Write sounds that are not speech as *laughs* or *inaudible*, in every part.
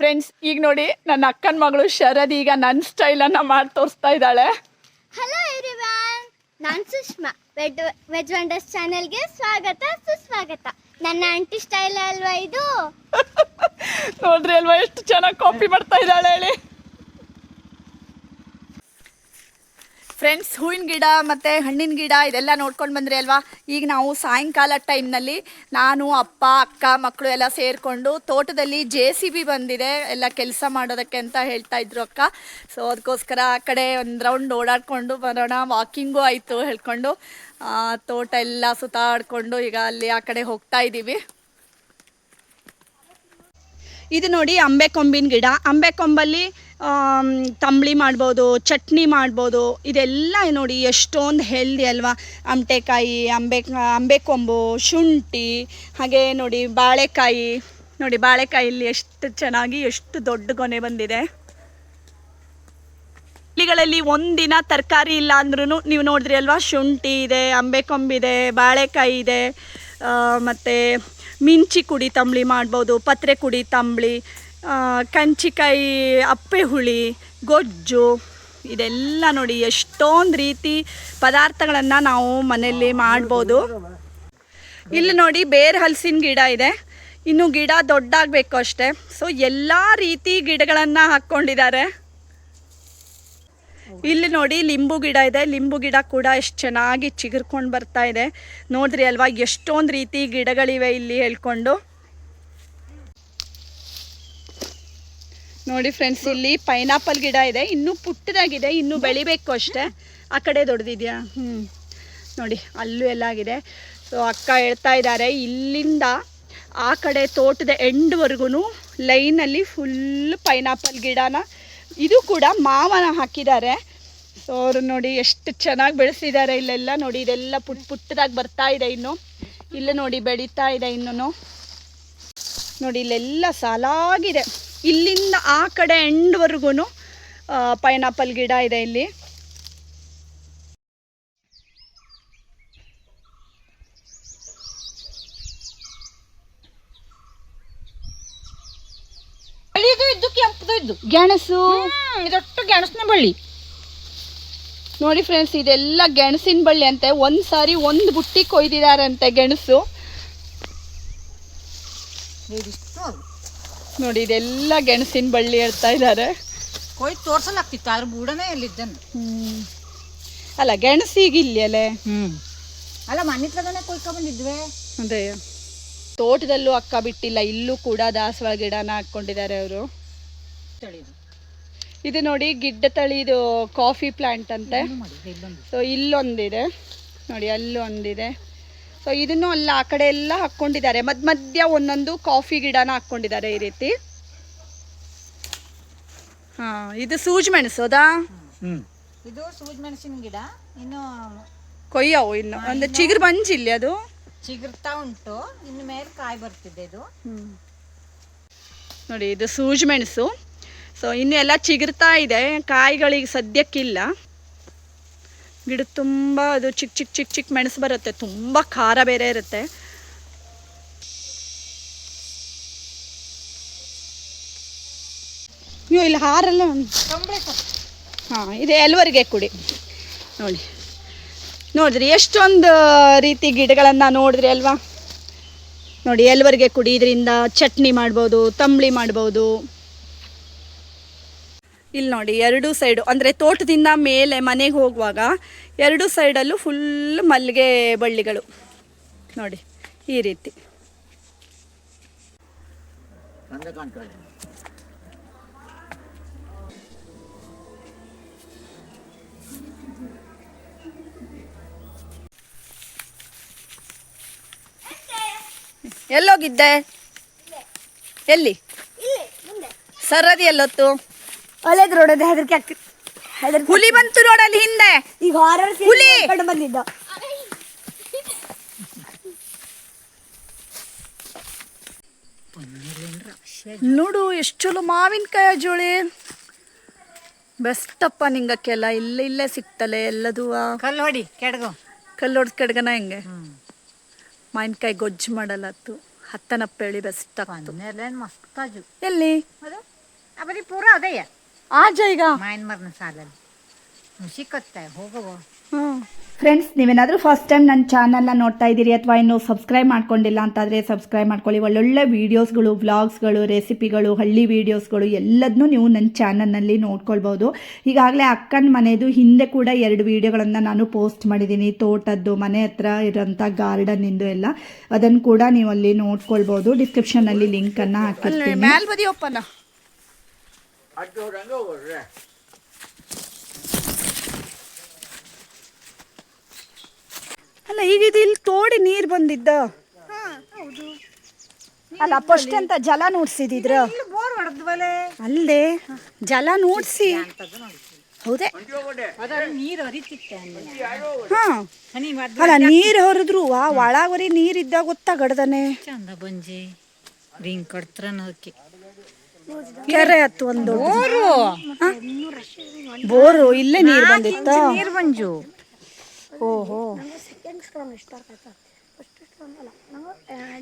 Friends ಈಗ ನೋಡಿ ನನ್ನ ಅಕ್ಕನ ಮಗಳು ಶರದ್ ಈಗ ನನ್ನ ಸ್ಟೈಲನ್ನು ಮಾಡಿ ತೋರಿಸ್ತಾ ಇದ್ದಾಳೆ. ಹಲೋ ಎವ್ರಿವನ್ ನಾನು ಸುಷ್ಮಾ. ವೆಜ್ ವೆಜ್ ವಂಡರ್ಸ್ ಚಾನೆಲ್ಗೆ ಸ್ವಾಗತ ಸುಸ್ವಾಗತ. ನನ್ನ ಆಂಟಿ ಸ್ಟೈಲ್ ಅಲ್ವಾ ಇದು? *laughs* ನೋಡ್ರಿ ಅಲ್ವಾ ಎಷ್ಟು ಚೆನ್ನಾಗಿ ಕಾಪಿ ಮಾಡ್ತಾ ಇದ್ದಾಳೆ ಹೇಳಿ. ಫ್ರೆಂಡ್ಸ್ ಹೂವಿನ ಗಿಡ ಮತ್ತು ಹಣ್ಣಿನ ಗಿಡ ಇದೆಲ್ಲ ನೋಡ್ಕೊಂಡು ಬಂದ್ರಿ ಅಲ್ವಾ? ಈಗ ನಾವು ಸಾಯಂಕಾಲ ಟೈಮ್ನಲ್ಲಿ ನಾನು, ಅಪ್ಪ, ಅಕ್ಕ ಮಕ್ಕಳು ಎಲ್ಲ ಸೇರಿಕೊಂಡು ತೋಟದಲ್ಲಿ ಜೆ ಸಿ ಬಿ ಬಂದಿದೆ. ಎಲ್ಲ ಕೆಲಸ ಮಾಡೋದಕ್ಕೆ ಅಂತ ಹೇಳ್ತಾ ಇದ್ರು ಅಕ್ಕ. ಸೊ ಅದಕ್ಕೋಸ್ಕರ ಆ ಕಡೆ ಒಂದು ರೌಂಡ್ ಓಡಾಡಿಕೊಂಡು ಬರೋಣ. ವಾಕಿಂಗು ಆಯಿತು ಹೇಳ್ಕೊಂಡು. ತೋಟ ಎಲ್ಲ ಸುತ್ತಾಡಿಕೊಂಡು ಈಗ ಅಲ್ಲಿ ಆ ಕಡೆ ಹೋಗ್ತಾ ಇದ್ದೀವಿ. ಇದು ನೋಡಿ ಅಂಬೆ ಕೊಂಬಿನ ಗಿಡ. ಅಂಬೆ ಕೊಂಬಲ್ಲಿ ತಂಬಳಿ ಮಾಡ್ಬೋದು, ಚಟ್ನಿ ಮಾಡ್ಬೋದು, ಇದೆಲ್ಲ ನೋಡಿ ಎಷ್ಟೊಂದು ಹೆಲ್ದಿ ಅಲ್ವಾ? ಅಮಟೆಕಾಯಿ, ಅಂಬೆ ಅಂಬೆಕೊಂಬು ಶುಂಠಿ, ಹಾಗೆ ನೋಡಿ ಬಾಳೆಕಾಯಿ. ನೋಡಿ ಬಾಳೆಕಾಯಲ್ಲಿ ಎಷ್ಟು ಚೆನ್ನಾಗಿ ಎಷ್ಟು ದೊಡ್ಡ ಗೊನೆ ಬಂದಿದೆ. ಹಳ್ಳಿಗಳಲ್ಲಿ ಒಂದಿನ ತರಕಾರಿ ಇಲ್ಲ ಅಂದ್ರೂ ನೀವು ನೋಡಿದ್ರಿ ಅಲ್ವಾ? ಶುಂಠಿ ಇದೆ ಅಂಬೆಕೊಂಬಿದೆ ಬಾಳೆಕಾಯಿ ಇದೆ ಮತ್ತು ಮಿಂಚಿ ಕುಡಿ ತಂಬಳಿ ಮಾಡ್ಬೋದು, ಪತ್ರೆ ಕುಡಿ ತಂಬಳಿ ಕಂಚಿಕಾಯಿ ಅಪ್ಪೆ ಹುಳಿ ಗೊಜ್ಜು, ಇದೆಲ್ಲ ನೋಡಿ ಎಷ್ಟೊಂದು ರೀತಿ ಪದಾರ್ಥಗಳನ್ನು ನಾವು ಮನೆಯಲ್ಲಿ ಮಾಡ್ಬೋದು. ಇಲ್ಲಿ ನೋಡಿ ಬೇರೆ ಹಲಸಿನ ಗಿಡ ಇದೆ. ಇನ್ನು ಗಿಡ ದೊಡ್ಡಾಗಬೇಕು ಅಷ್ಟೇ. ಸೊ ಎಲ್ಲ ರೀತಿ ಗಿಡಗಳನ್ನು ಹಾಕ್ಕೊಂಡಿದ್ದಾರೆ. ಇಲ್ಲಿ ನೋಡಿ ಲಿಂಬು ಗಿಡ ಇದೆ. ಲಿಂಬು ಗಿಡ ಕೂಡ ಎಷ್ಟು ಚೆನ್ನಾಗಿ ಚಿಗುರ್ಕೊಂಡು ಬರ್ತಾ ಇದೆ. ನೋಡಿದ್ರಿ ಅಲ್ವಾ, ಎಷ್ಟೊಂದು ರೀತಿ ಗಿಡಗಳಿವೆ ಇಲ್ಲಿ ಹೇಳ್ಕೊಂಡು. ನೋಡಿ ಫ್ರೆಂಡ್ಸ್ ಇಲ್ಲಿ ಪೈನಾಪಲ್ ಗಿಡ ಇದೆ. ಇನ್ನೂ ಪುಟ್ಟದಾಗಿದೆ, ಇನ್ನೂ ಬೆಳಿಬೇಕು ಅಷ್ಟೇ. ಆ ಕಡೆ ದೊಡ್ಡದಿದೆಯಾ? ಹ್ಞೂ ನೋಡಿ, ಅಲ್ಲೂ ಎಲ್ಲ ಆಗಿದೆ. ಸೊ ಅಕ್ಕ ಹೇಳ್ತಾ ಇದ್ದಾರೆ, ಇಲ್ಲಿಂದ ಆ ಕಡೆ ತೋಟದ ಎಂಡ್ವರೆಗೂ ಲೈನಲ್ಲಿ ಫುಲ್ ಪೈನಾಪಲ್ ಗಿಡನ, ಇದು ಕೂಡ ಮಾವನ ಹಾಕಿದ್ದಾರೆ. ಸೊ ಅವರು ನೋಡಿ ಎಷ್ಟು ಚೆನ್ನಾಗಿ ಬೆಳೆಸಿದ್ದಾರೆ ಇಲ್ಲೆಲ್ಲ. ನೋಡಿ, ಇದೆಲ್ಲ ಪುಟ್ ಪುಟ್ಟದಾಗಿ ಬರ್ತಾ ಇದೆ ಇನ್ನು. ಇಲ್ಲ ನೋಡಿ ಬೆಳೀತಾ ಇದೆ ಇನ್ನೂ ನೋಡಿ, ಇಲ್ಲೆಲ್ಲ ಸಾಲಾಗಿದೆ. ಇಲ್ಲಿಂದ ಆ ಕಡೆ ಎಂಡ್ವರೆಗೂ ಪೈನಾಪಲ್ ಗಿಡ ಇದೆ ಇಲ್ಲಿ. ಇದ್ದು ಕೆಂಪದು ಇದ್ದು. ಗೆಣಸು. ಇದೊಟ್ಟು ಗೆಣಸಿನ ಬಳ್ಳಿ. ನೋಡಿ ಫ್ರೆಂಡ್ಸ್ ಇದೆಲ್ಲ ಗೆಣಸಿನ ಬಳ್ಳಿ ಅಂತೆ ಒಂದ್ ಸಾರಿ ಒಂದು ಬುಟ್ಟಿ ಕೊಯ್ದಿದಾರಂತೆ ಗೆಣಸು. ನೋಡಿ ಇದೆಲ್ಲ ಗೆಣಸಿನ ಬಳ್ಳಿ ಹೇಳ್ತಾ ಇದ್ದಾರೆ. ಕೊಯ್ದು ತೋರ್ಸಲಾಗ್ತಿತ್ತು ಅದ್ರ ಬೂಡನೇ ಹ್ಮ್. ಅಲ್ಲ ಗೆಣಸಿಗೆ ಇಲ್ಲಿ ಹ್ಮ್. ಅಲ್ಲ ಮನೆ ತಗನೆ ಕೊಯ್ಕೊಂಡ್ ಬಂದಿದ್ವಿ ಅದೇ. ತೋಟದಲ್ಲೂ ಅಕ್ಕ ಬಿಟ್ಟಿಲ್ಲ ಇಲ್ಲೂ ಕೂಡ ದಾಸವಾಳ ಗಿಡನ ಹಾಕ್ಕೊಂಡಿದ್ದಾರೆ ಅವರು. ತಳಿದು. ಇದು ನೋಡಿ ಗಿಡ್ಡ ತಳಿದು ಕಾಫಿ ಪ್ಲಾಂಟ್ ಅಂತೆ. ಸೊ ಇಲ್ಲೊಂದಿದೆ. ನೋಡಿ ಅಲ್ಲೊಂದಿದೆ. ಸೊ ಇದನ್ನು ಅಲ್ಲ ಆ ಕಡೆ ಎಲ್ಲ ಹಾಕ್ಕೊಂಡಿದ್ದಾರೆ. ಮಧ್ಯ ಮಧ್ಯ ಒಂದೊಂದು ಕಾಫಿ ಗಿಡನ ಹಾಕ್ಕೊಂಡಿದ್ದಾರೆ ಈ ರೀತಿ. ಹಾಂ ಇದು ಸೂಜ್ ಮೆಣಸು ಅದಾ ಇದು ಸೂಜ್ ಮೆಣಸಿನ ಗಿಡ. ಇನ್ನು ಕೊಯ್ಯವು ಇನ್ನು. ಒಂದು ಚಿಗುರು ಬಂಜಿಲ್ಲ ಅದು. ಚಿಗುರ್ತಾ ಉಂಟು. ಇನ್ನು ಮೇಲೆ ಕಾಯಿ ಬರ್ತಿದೆ ಇದು. ನೋಡಿ ಇದು ಸೂಜ್ ಮೆಣಸು. ಸೊ ಇನ್ನು ಎಲ್ಲ ಚಿಗುರ್ತಾ ಇದೆ. ಕಾಯಿಗಳಿಗೆ ಸದ್ಯಕ್ಕಿಲ್ಲ ಗಿಡ ತುಂಬ ಅದು ಚಿಕ್ಕ ಚಿಕ್ಕ ಚಿಕ್ಕ ಚಿಕ್ಕ ಮೆಣಸು ಬರುತ್ತೆ, ತುಂಬ ಖಾರ ಬೇರೆ ಇರುತ್ತೆ. ನೀವು ಇಲ್ಲಿ ಹಾರಲ್ಲ ಹಾಂ, ಇದು ಎಲ್ವರಿಗೆ ಕುಡಿ. ನೋಡಿ. ನೋಡಿದ್ರಿ, ಎಷ್ಟೊಂದು ರೀತಿ ಗಿಡಗಳನ್ನು ನೋಡಿದ್ರಿ ಅಲ್ವಾ? ನೋಡಿ, ಎಲ್ವರಿಗೆ ಕುಡಿ, ಇದರಿಂದ ಚಟ್ನಿ ಮಾಡ್ಬೋದು, ತಂಬಳಿ ಮಾಡ್ಬೋದು. ಇಲ್ಲಿ ನೋಡಿ ಎರಡು ಸೈಡು ಅಂದರೆ ತೋಟದಿಂದ ಮೇಲೆ ಮನೆಗೆ ಹೋಗುವಾಗ ಎರಡು ಸೈಡಲ್ಲೂ ಫುಲ್ ಮಲ್ಲಿಗೆ ಬಳ್ಳಿಗಳು. ನೋಡಿ ಈ ರೀತಿ. ಎಲ್ಲೋಗಿದ್ದೆ? ಎಲ್ಲಿ? ಸರದಿ ಎಲ್ಲೊತ್ತು? ಒಳ್ಳೆದ್ ರೋಡದ ಹೆದರಿಕೆ ಆಗ್ತಿತ್ತು ಹೆದರಿಕೆ ಹುಲಿ ಬಂತು ನೋಡಲ್ಲಿ ಹಿಂದೆ. ಈಗ ಹಾರರ್ ಹುಲಿ! ಕಂಡು ಬಂದಿದ್ದ. ನೋಡು ಎಷ್ಟು ಚಲೋ ಮಾವಿನಕಾಯಿ ಜೋಳಿ. ಬೆಸ್ಟಪ್ಪ ನಿಂಗಕ್ಕೆಲ್ಲ ಇಲ್ಲ ಇಲ್ಲೇ ಸಿಗ್ತಲೆ ಎಲ್ಲದೂ. ಕಲ್ಲು ಹೊಡಿ ಕೆಡಗು. ಕಲ್ಲೊಡ್ದು ಕಡ್ಗನ ಹೆಂಗೆ? ಮಾವಿನಕಾಯಿ ಗೊಜ್ಜು ಮಾಡಲತ್ತು. ಹತ್ತನಪ್ಪೇಳಿ ಬೆಸ್ಟ್ ಆಗ್ತು ಮಸ್ತಾಜು ಮಸ್ತ್ ಎಲ್ಲಿ? ಅದು? ಪೂರ ಅದೇ. ಆಜ ಈಗ. ಮಾಯನ್ಮರ್ನ ಸಾಲಲ್ಲಿ. ಸಿಕ್ಕತ್ತೆ ಹೋಗವ ಫ್ರೆಂಡ್ಸ್ ನೀವೇನಾದರೂ ಫಸ್ಟ್ ಟೈಮ್ ನನ್ನ ಚಾನಲ್ನ ನೋಡ್ತಾ ಇದ್ದೀರಿ ಅಥವಾ ಇನ್ನೂ ಸಬ್ಸ್ಕ್ರೈಬ್ ಮಾಡ್ಕೊಂಡಿಲ್ಲ ಅಂತಾದರೆ ಸಬ್ಸ್ಕ್ರೈಬ್ ಮಾಡ್ಕೊಳ್ಳಿ. ಒಳ್ಳೊಳ್ಳೆ ವೀಡಿಯೋಸ್ಗಳು ವ್ಲಾಗ್ಸ್ಗಳು ರೆಸಿಪಿಗಳು ಹಳ್ಳಿ ವೀಡಿಯೋಸ್ಗಳು ಎಲ್ಲದನ್ನೂ ನೀವು ನನ್ನ ಚಾನಲ್ನಲ್ಲಿ ನೋಡ್ಕೊಳ್ಬೋದು. ಈಗಾಗಲೇ ಅಕ್ಕನ ಮನೆಯದು ಹಿಂದೆ ಕೂಡ ಎರಡು ವೀಡಿಯೋಗಳನ್ನು ನಾನು ಪೋಸ್ಟ್ ಮಾಡಿದ್ದೀನಿ. ತೋಟದ್ದು ಮನೆ ಹತ್ರ ಇರೋಂಥ ಗಾರ್ಡನ್ನಿಂದು ಎಲ್ಲ. ಅದನ್ನು ಕೂಡ ನೀವು ಅಲ್ಲಿ ನೋಡ್ಕೊಳ್ಬೋದು. ಡಿಸ್ಕ್ರಿಪ್ಷನ್ನಲ್ಲಿ ಲಿಂಕನ್ನು ಹಾಕಿರ್ತೀನಿ. ಮೇಲ್ಬದಿ ಒಪ್ಪನ ಅಲ್ಲ ಈಗ ಇದು ಇಲ್ಲಿ ತೋಡಿ ನೀರು ಬಂದಿದ್ದ. ಅಲ್ಲ ಫಸ್ಟ್ ಅಂತ ಜಲ ನೋಡ್ಸಿದಿದ್ರ? ಬೋರ್ ಹೊಡೆದ್ವಲೆ. ಅಲ್ಲದೆ ಜಲ ನೋಡ್ಸಿ. ಹೌದೇ? ನೀರು ಅಲ್ಲ. ನೀರು ಹೊರದ್ರು ಒಳಗರಿ ನೀರು ಇದ್ದಾಗ ಗೊತ್ತಾಗಡ್ದಾನೆ ಚಂದ ಬಂಜಿ. ರಿಂಗ್ ಕಟ್ತ್ರ ಅದಕ್ಕೆ. ಕೆರೆ ಹತ್ತು ಒಂದು. ಬೋರು? ಬೋರು ಇಲ್ಲೇ ನೀರ್ ಬಂದಿತ್ತ? ನೀರು ಬಂಜು. ಓಹೋ.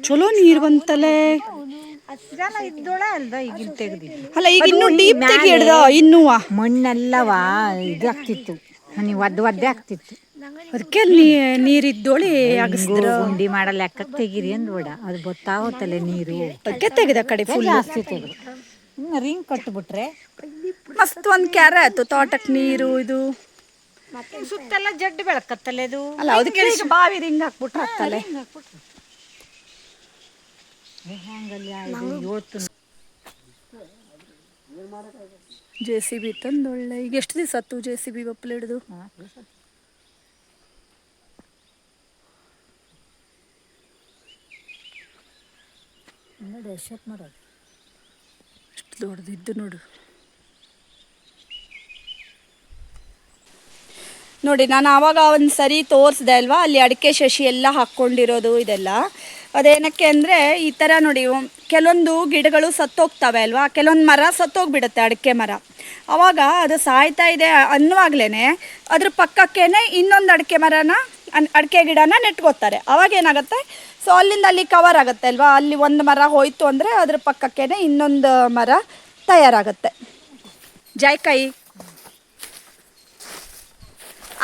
ಚಲೋ ನೀರ್ ಬಂತಲೆ? ಅಲ್ಲ ಈಗ ಇನ್ನು ಡೀಪ್ ತೆಗಿ ಹಿಡ್ದ ಇನ್ನೂ ಮಣ್ಣೆಲ್ಲವ? ಇದಾಗ್ತಿತ್ತು ನೀವು ಒದ್ದು ಒದ್ದೆ ಆಗ್ತಿತ್ತು. ಅದಕ್ಕೆ ನೀರಿದ್ದೋಳಿ ಅಗಸ್ದ್ರ ಗುಂಡಿ ಮಾಡೋ ಯಾಕ ತೆಗೀರಿ ಅಂದ್ಬೇಡ ಅದು ಗೊತ್ತಾಗುತ್ತಲ್ಲ ನೀರು. ಅದಕ್ಕೆ ತೆಗೆದ ಕಡೆ ಫುಲ್ ಜಾಸ್ತಿ ತೆಗೆದು. ರಿಂಗ್ ಕಟ್ಬಿಟ್ರೆ. ಮಸ್ತ್ ಒಂದು ಕ್ಯಾರ ಆಯ್ತು ತೋಟಕ್ಕೆ ನೀರು ಇದು. ಸುತ್ತೆಲ್ಲ ಜಡ್ಡು ಬೆಳಕತ್ತಲ್ಲ ಇದು. ಅಲ್ಲ ಅದಕ್ಕೆ ಬಾವಿ ರಿಂಗ್ ಹಾಕ್ಬಿಟ್ರೆ ಹಾಕ್ತಲ್ಲ ಜೆ ಸಿ ಬಿ ತಂದು ಒಳ್ಳೆ ಈಗ ಎಷ್ಟು ದಿವಸ ಹತ್ತು ಜೆ ಸಿ ಬಿ ಬಪ್ಪಲ್ ಹಿಡಿದು? ಮಾಡೋದು? ದೊಡ್ಡದಿದ್ದು ನೋಡು. ನೋಡಿ, ನಾನು ಆವಾಗ ಒಂದು ಸರಿ ತೋರಿಸ್ದೆ ಅಲ್ವಾ? ಅಲ್ಲಿ ಅಡಿಕೆ ಶಶಿ ಎಲ್ಲ ಹಾಕ್ಕೊಂಡಿರೋದು ಇದೆಲ್ಲ. ಅದೇನಕ್ಕೆ ಅಂದರೆ, ಈ ಥರ ನೋಡಿ ಕೆಲವೊಂದು ಗಿಡಗಳು ಸತ್ತೋಗ್ತವೆ ಅಲ್ವಾ? ಕೆಲವೊಂದು ಮರ ಸತ್ತೋಗ್ಬಿಡುತ್ತೆ ಅಡಿಕೆ ಮರ. ಆವಾಗ ಅದು ಸಾಯ್ತಾ ಇದೆ ಅನ್ನುವಾಗ್ಲೇ ಅದ್ರ ಪಕ್ಕಕ್ಕೇ ಇನ್ನೊಂದು ಅಡಿಕೆ ಮರನ ಅಡಿಕೆ ಗಿಡನ ನೆಟ್ಕೋತಾರೆ ಅವಾಗ ಏನಾಗುತ್ತೆ? ಸೊ ಅಲ್ಲಿಂದ ಅಲ್ಲಿ ಕವರ್ ಆಗುತ್ತೆ ಅಲ್ವಾ? ಅಲ್ಲಿ ಒಂದು ಮರ ಹೋಯ್ತು ಅಂದರೆ ಅದ್ರ ಪಕ್ಕಕ್ಕೇನೆ ಇನ್ನೊಂದು ಮರ ತಯಾರಾಗುತ್ತೆ. ಜಾಯ್ಕಾಯಿ.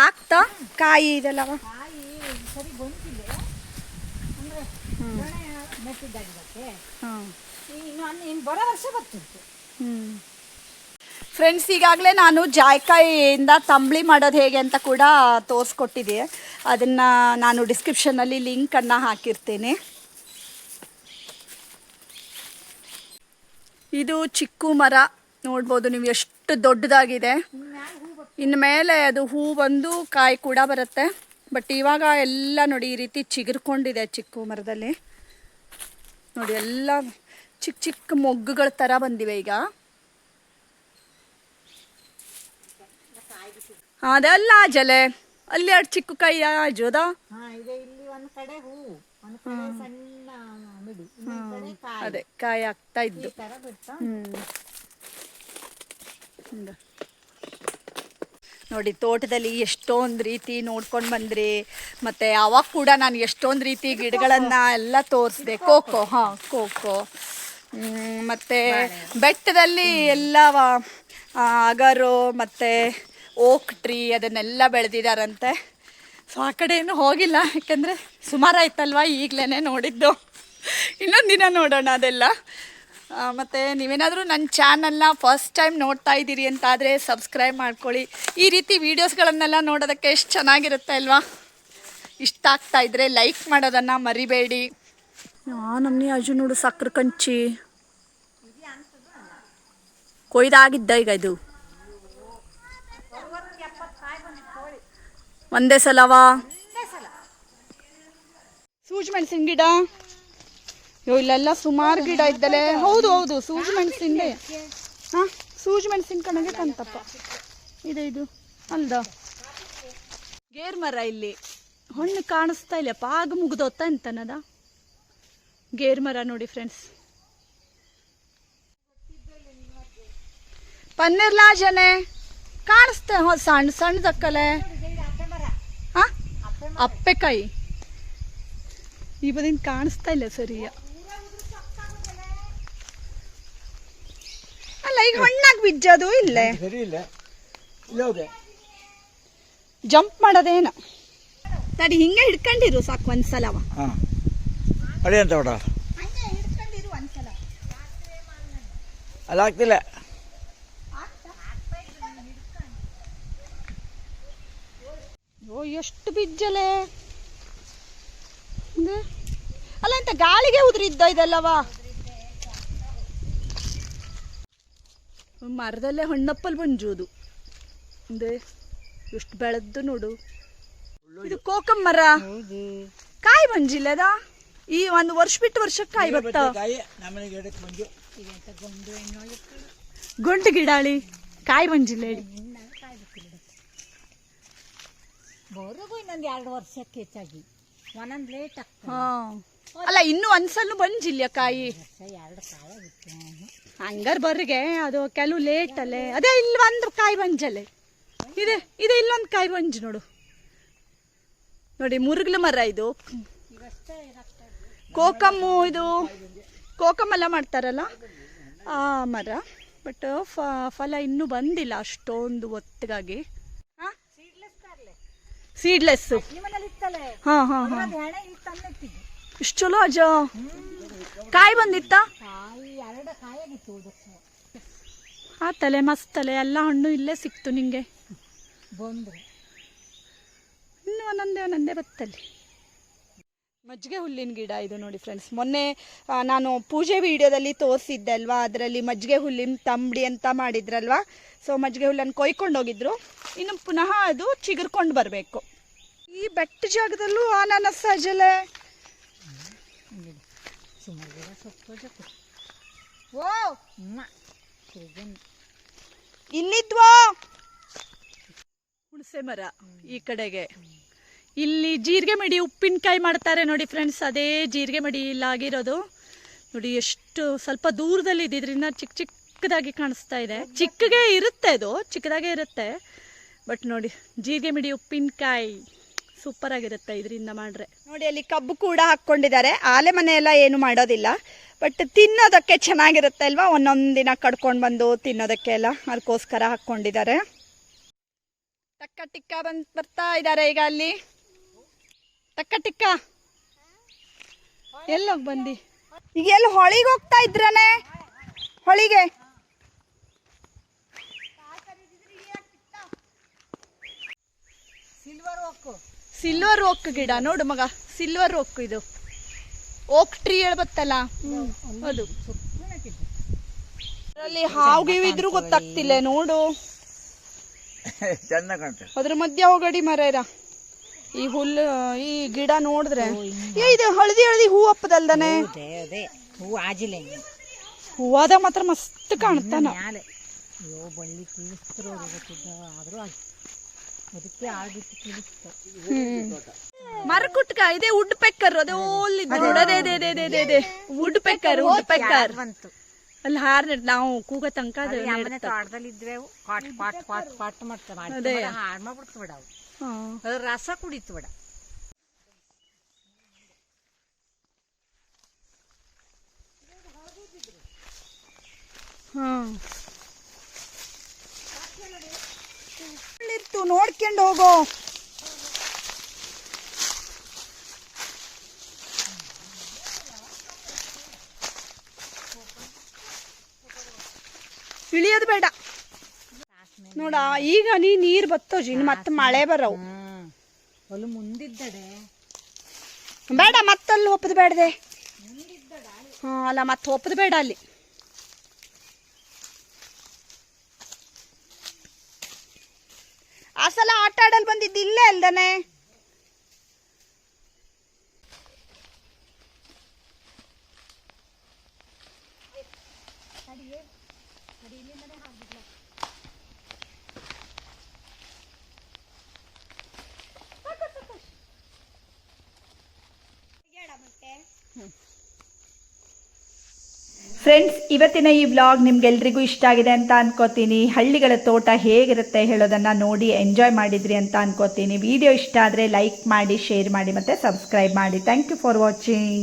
ಆಗ್ತಾ? ಕಾಯಿ ಇದೆಲ್ಲ? ಫ್ರೆಂಡ್ಸ್, ಈಗಾಗಲೇ ನಾನು ಜಾಯ್ಕಾಯಿಯಿಂದ ತಂಬಳಿ ಮಾಡೋದು ಹೇಗೆ ಅಂತ ಕೂಡ ತೋರಿಸ್ಕೊಟ್ಟಿದ್ದೆ ಅದನ್ನು ನಾನು ಡಿಸ್ಕ್ರಿಪ್ಷನಲ್ಲಿ ಲಿಂಕನ್ನು ಹಾಕಿರ್ತೀನಿ. ಇದು ಚಿಕ್ಕು ಮರ. ನೋಡ್ಬೋದು ನೀವು ಎಷ್ಟು ದೊಡ್ಡದಾಗಿದೆ. ಇನ್ನು ಮೇಲೆ ಅದು ಹೂ ಬಂದು ಕಾಯಿ ಕೂಡ ಬರುತ್ತೆ. ಬಟ್ ಇವಾಗ ಎಲ್ಲ ನೋಡಿ ಈ ರೀತಿ ಚಿಗುರ್ಕೊಂಡಿದೆ ಚಿಕ್ಕು ಮರದಲ್ಲಿ. ನೋಡಿ ಎಲ್ಲ ಚಿಕ್ಕ ಚಿಕ್ಕ ಮೊಗ್ಗುಗಳ ಥರ ಬಂದಿವೆ ಈಗ. ಅದಲ್ಲ ಜಲೆ. ಅಲ್ಲಿ ಎರಡು ಚಿಕ್ಕ ಕೈ ಆಜೋದ ಹಾ ಈಗ ಇಲ್ಲಿ ಒಂದ್ ಕಡೆ ಹೂ ಒಂದ್ ಕಡೆ ಸಣ್ಣ ಮಿಡಿ ಇನ್ನೊಂದ್ ಕಡೆ ಕಾಯಿ. ಅದೇ ಕಾಯಿ ಆಗ್ತಾ ಇದ್ದು. ಈ ತರ ಬಿಡ್ತಾ? ಹ್ಮ್. ಹಿಂಗ. ನೋಡಿ ತೋಟದಲ್ಲಿ ಎಷ್ಟೊಂದು ರೀತಿ ನೋಡ್ಕೊಂಡು ಬಂದ್ರಿ. ಮತ್ತೆ ಅವಾಗ ಕೂಡ ನಾನು ಎಷ್ಟೊಂದು ರೀತಿ ಗಿಡಗಳನ್ನ ಎಲ್ಲ ತೋರಿಸ್ದೆ. ಕೋಕೋ ಹಾ ಕೋಕೋ. ಹ್ಮ್, ಮತ್ತೆ ಬೆಟ್ಟದಲ್ಲಿ ಎಲ್ಲ ವ- ಆ, ಅಗರು ಮತ್ತೆ ಓಕ್ ಟ್ರೀ ಅದನ್ನೆಲ್ಲ ಬೆಳೆದಿದ್ದಾರಂತೆ ಸೊ ಆ ಕಡೆ ಏನು ಹೋಗಿಲ್ಲ. ಯಾಕೆಂದರೆ ಸುಮಾರು ಆಯ್ತಲ್ವಾ ಈಗಲೇ ನೋಡಿದ್ದು. ಇನ್ನೊಂದು ದಿನ ನೋಡೋಣ ಅದೆಲ್ಲ. ಮತ್ತು ನೀವೇನಾದರೂ ನನ್ನ ಚಾನಲ್ನ ಫಸ್ಟ್ ಟೈಮ್ ನೋಡ್ತಾ ಇದ್ದೀರಿ ಅಂತಾದರೆ ಸಬ್ಸ್ಕ್ರೈಬ್ ಮಾಡ್ಕೊಳ್ಳಿ. ಈ ರೀತಿ ವೀಡಿಯೋಸ್ಗಳನ್ನೆಲ್ಲ ನೋಡೋದಕ್ಕೆ ಎಷ್ಟು ಚೆನ್ನಾಗಿರುತ್ತೆ ಅಲ್ವಾ? ಇಷ್ಟ ಆಗ್ತಾ ಇದ್ರೆ ಲೈಕ್ ಮಾಡೋದನ್ನು ಮರಿಬೇಡಿ. ನಮ್ಮನೆ ಅಜು ನೋಡು ಸಕ್ಕರೆ ಕಂಚಿ ಕೊಯ್ದಾಗಿದ್ದ ಈಗ ಇದು. ಒಂದೇ ಸಲವಾ? ಸೂಜಿ ಮೆಣಸಿನ ಗಿಡ. ಅಯ್ಯೋ ಇಲ್ಲೆಲ್ಲ ಸುಮಾರು ಗಿಡ ಇದ್ದಲೆ. ಹೌದು ಹೌದು ಸೂಜಿ ಮೆಣಸಿನ ಹಾಂ ಸೂಜಿ ಮೆಣಸಿನ ಕಣಗೆ ಕಂತಪ್ಪ ಇದೆ ಇದು. ಅಲ್ದ? ಗೇರ್ ಮರ ಇಲ್ಲಿ. ಹಣ್ಣು ಕಾಣಿಸ್ತಾ ಇಲ್ಲಪ್ಪ ಆಗ ಮುಗ್ದೋತ ಅಂತನದ. ಗೇರ್ ಮರ ನೋಡಿ ಫ್ರೆಂಡ್ಸ್ ಪನ್ನೀರ್ಲಾ ಜನೆ ಕಾಣಿಸ್ತೆ ಹ್ಞೂ ಸಣ್ಣ ಸಣ್ಣದಕ್ಕಲೆ ಹಾಂ? ಅಪ್ಪೆಕಾಯಿ ಈ ಬದಿನ ಕಾಣಿಸ್ತಾ ಇಲ್ಲ ಸರಿಯ. ಅಲ್ಲ ಈಗ ಹಣ್ಣಾಗಿ ಬಿಜ್ಜೋದು ಇಲ್ಲೇ? ಜಂಪ್ ಮಾಡೋದೇನ. ತಡಿ ಹಿಂಗೆ ಹಿಡ್ಕೊಂಡಿರು ಸಾಕು ಒಂದ್ಸಲವ ಹಾಂ. ಅಡಿ ಅಂತ ಒಂದ್ಸಲ. ಅಲ್ಲಿ ಆಗ್ತಿಲ್ಲ. ಓ ಎಷ್ಟು ಬಿಜ್ಜಲೆ? ಅಲ್ಲ ಎಂತ ಗಾಳಿಗೆ ಉದುರಿದ್ದ ಇದೆಲ್ಲವಾ? ಮರದಲ್ಲೇ ಹಣ್ಣಪ್ಪಲ್ ಬಂಜೋದು. ಅಂದೇ ಎಷ್ಟು ಬೆಳೆದ್ದು ನೋಡು. ಇದು ಕೋಕಂ ಮರ. ಕಾಯಿ ಬಂಜಿಲ್ಲದ ಈ ಒಂದು ವರ್ಷ ಬಿಟ್ಟು ವರ್ಷಕ್ಕೆ ಕಾಯಿ ಬರ್ತಾವ ಮಂಜು ಗುಂಡು ಗಿಡಾಳಿ. ಕಾಯಿ ಬಂಜಿಲ್ಲ ಹೇಳಿ. ಬರೋದು ಇನ್ನೊಂದು ಎರಡು ವರ್ಷಕ್ಕೆ ಹೆಚ್ಚಾಗಿ. ಒಂದೊಂದು ಲೇಟ್ ಆಗ್ತದೆ. ಅಲ್ಲ ಇನ್ನು ಒಂದ್ಸಲ ಬಂದಿಲ್ಲ ಕಾಯಿ? ಎರಡು ಬರ್ಗೆ ಹಂಗಾರ ಬರ್ರಿಗೆ ಅದು ಕೆಲವು ಲೇಟ್ ಅಲ್ಲೇ. ಅದೇ ಇಲ್ಲಿ ಒಂದು ಕಾಯಿ ಬಂಜಲೆ ಇದೆ ಇದೆ ಇಲ್ಲೊಂದು ಕಾಯಿ ಬಂಜ್ ನೋಡು. ನೋಡಿ ಮುರುಗ್ಲ ಮರ ಇದು. ಕೋಕಮ್ಮು ಇದು. ಕೋಕಮ್ ಎಲ್ಲ ಮಾಡ್ತಾರಲ್ಲ? ಆ ಮರ. ಬಟ್ ಫಲ ಇನ್ನೂ ಬಂದಿಲ್ಲ ಅಷ್ಟೊಂದು ಒತ್ತಿಗಾಗಿ. ಸೀಡ್ಲೆಸ್ ಹಾ ಹಾ ಹಾ. ಇಷ್ಟು ಚಲೋ ಅಜ್ಜ. ಕಾಯಿ ಬಂದಿತ್ತ? ಆ ತಲೆ ಮಸ್ತ್ ತಲೆ ಮಸ್ತಲೆ ಎಲ್ಲ ಹಣ್ಣು ಇಲ್ಲೇ ಸಿಕ್ತು ನಿಂಗೆ. ಇನ್ನು ಒಂದೊಂದೇ ಒಂದೊಂದೇ ಬತ್ತಲ್ಲಿ. ಮಜ್ಜಿಗೆ ಹುಲ್ಲಿನ ಗಿಡ ಇದು ನೋಡಿ ಫ್ರೆಂಡ್ಸ್ ಮೊನ್ನೆ ನಾನು ಪೂಜೆ ವಿಡಿಯೋದಲ್ಲಿ ತೋರಿಸಿದ್ದೆ ಅಲ್ವಾ? ಅದರಲ್ಲಿ ಮಜ್ಜಿಗೆ ಹುಲ್ಲಿನ ತಂಬಡಿ ಅಂತ ಮಾಡಿದ್ರಲ್ವಾ? ಸೊ ಮಜ್ಜಿಗೆ ಹುಲ್ಲನ್ನು ಕೊಯ್ಕೊಂಡು ಹೋಗಿದ್ರು ಇನ್ನು ಪುನಃ ಅದು ಚಿಗುರ್ಕೊಂಡು ಬರಬೇಕು. ಈ ಬೆಟ್ಟ ಜಾಗದಲ್ಲೂ ಅನಾನಸ್ ಅಜಲೆ ಇಲ್ಲಿದ್ವಾ ಹುಣಸೆ ಮರ ಈ ಕಡೆಗೆ. ಇಲ್ಲಿ ಜೀರಿಗೆ ಮಡಿ ಉಪ್ಪಿನಕಾಯಿ ಮಾಡ್ತಾರೆ ನೋಡಿ ಫ್ರೆಂಡ್ಸ್ ಅದೇ ಜೀರಿಗೆ ಮಡಿ ಇಲ್ಲಾಗಿರೋದು ನೋಡಿ ಎಷ್ಟು ಸ್ವಲ್ಪ ದೂರದಲ್ಲಿ ಇದ್ದಿದ್ರಿಂದ ಚಿಕ್ಕ ಚಿಕ್ಕದಾಗಿ ಕಾಣಿಸ್ತಾ ಇದೆ. ಚಿಕ್ಕಗೆ ಇರುತ್ತೆ ಅದು, ಚಿಕ್ಕದಾಗೆ ಇರುತ್ತೆ. ಬಟ್ ನೋಡಿ, ಜೀರಿಗೆ ಮಿಡಿ ಉಪ್ಪಿನಕಾಯಿ. ಸೂಪರ್ ಆಗಿರುತ್ತೆ ಇದರಿಂದ ಮಾಡ್ರೆ. ನೋಡಿ ಅಲ್ಲಿ ಕಬ್ಬು ಕೂಡ ಹಾಕ್ಕೊಂಡಿದ್ದಾರೆ. ಆಲೆ ಮನೆ ಎಲ್ಲ ಏನು ಮಾಡೋದಿಲ್ಲ. ಬಟ್ ತಿನ್ನೋದಕ್ಕೆ ಚೆನ್ನಾಗಿರುತ್ತೆ ಅಲ್ವಾ? ಒಂದೊಂದು ದಿನ ಕಡ್ಕೊಂಡು ಬಂದು ತಿನ್ನೋದಕ್ಕೆ ಎಲ್ಲ ಅದಕ್ಕೋಸ್ಕರ ಹಾಕ್ಕೊಂಡಿದ್ದಾರೆ. ಟಕ್ಕ ಟಿಕ್ಕ ಬಂದ್ ಬರ್ತಾ ಇದ್ದಾರೆ ಈಗ ಅಲ್ಲಿ. ಟಕ್ಕ ಟಿಕ್ಕ. ಎಲ್ಲೋಗಿ ಬಂದಿ? ಈಗ ಎಲ್ಲಿ ಹೊಳಿಗೆ ಹೋಗ್ತಾ ಇದ್ರನೆ? ಹೊಳಿಗೆ. ಸಿಲ್ವರ್ ಒಕ್ಕು ಸಿಲ್ವರ್ ಓಕ್ ಗಿಡ ನೋಡು ಮಗ ಸಿಲ್ವರ್ ಓಕ್ ಇದು. ಓಕ್ ಟ್ರೀ ಹೇಳ್ಬತ್ತಲ್ಲ? ಅದು ಅದರಲ್ಲಿ ಹಾವು ಗೀವು ಇದ್ರೂ ಗೊತ್ತಾಗ್ತಿಲ್ಲ ನೋಡು. ಅದ್ರ ಮಧ್ಯ ಹೋಗಡಿ ಮರ ಈ ಹುಲ್ಲು ಈ ಗಿಡ ನೋಡಿದ್ರೆ. ಏ ಇದು ಹಳದಿ ಹಳದಿ ಹೂ ಅಪ್ಪದಲ್ದಾನೆ ಹೂವಾದ ಮಾತ್ರ ಮಸ್ತ್ ಕಾಣ್ತಾನ. ಅದಕ್ಕೆ ಮರ ಕುಟ್ಕ ಇದೇ ವುಡ್ ಪೆಕ್ಕರ್ ಅದೇ ಓಲಿದ್ದು ನೋಡು ಅದೇ ಅದೇ ಅದೇ ಅದೇ ಅದೇ. ವುಡ್ ಪೆಕ್ಕರ್ ವುಡ್ ಪೆಕ್ಕರ್ ಬಂತು ಅಲ್ಲಿ ಹಾರ್ ನಾವು ಕೂಗ ತನಕ ಅದು ಕಾಟ್ ಕಾಟ್ ಮಾಡ್ತಾವ. ಅದೇ. ಮಾಡ್ಬಿಡ್ತು ಬಿಡ ಅವು. ರಸ ಕುಡಿತು ಬಿಡ. ಹಾ ಇರ್ತು ನೋಡ್ಕೊಂಡು ಹೋಗೋ. ಇಳಿಯೋದು ಬೇಡ. ನೋಡ ಈಗ ನೀ ನೀರ್ ಬತ್ತೋ ಇನ್ನು ಮತ್ತೆ ಮಳೆ ಬರವು. ಅಲ್ಲಿ ಮುಂದಿದ್ದಡೆ. ಬೇಡ ಮತ್ತಲ್ಲಿ ಒಪ್ಪದು ಬೇಡದೆ. ಹಾ ಅಲ್ಲ ಮತ್ತೆ ಒಪ್ಪದು ಬೇಡ ಅಲ್ಲಿ. ಆ ಸಲ ಆಟ ಆಡಲ್ ಬಂದಿದ್ದು ಇಲ್ಲೇ ಅಲ್ದನೆ ಫ್ರೆಂಡ್ಸ್ ಇವತ್ತಿನ ಈ ವ್ಲಾಗ್ ನಿಮ್ಗೆಲ್ರಿಗೂ ಇಷ್ಟ ಆಗಿದೆ ಅಂತ ಅನ್ಕೋತೀನಿ. ಹಳ್ಳಿಗಳ ತೋಟ ಹೇಗಿರುತ್ತೆ ಹೇಳೋದನ್ನು ನೋಡಿ ಎಂಜಾಯ್ ಮಾಡಿದ್ರಿ ಅಂತ ಅನ್ಕೋತೀನಿ. ವಿಡಿಯೋ ಇಷ್ಟ ಆದರೆ ಲೈಕ್ ಮಾಡಿ ಶೇರ್ ಮಾಡಿ ಮತ್ತು ಸಬ್ಸ್ಕ್ರೈಬ್ ಮಾಡಿ. Thank you for watching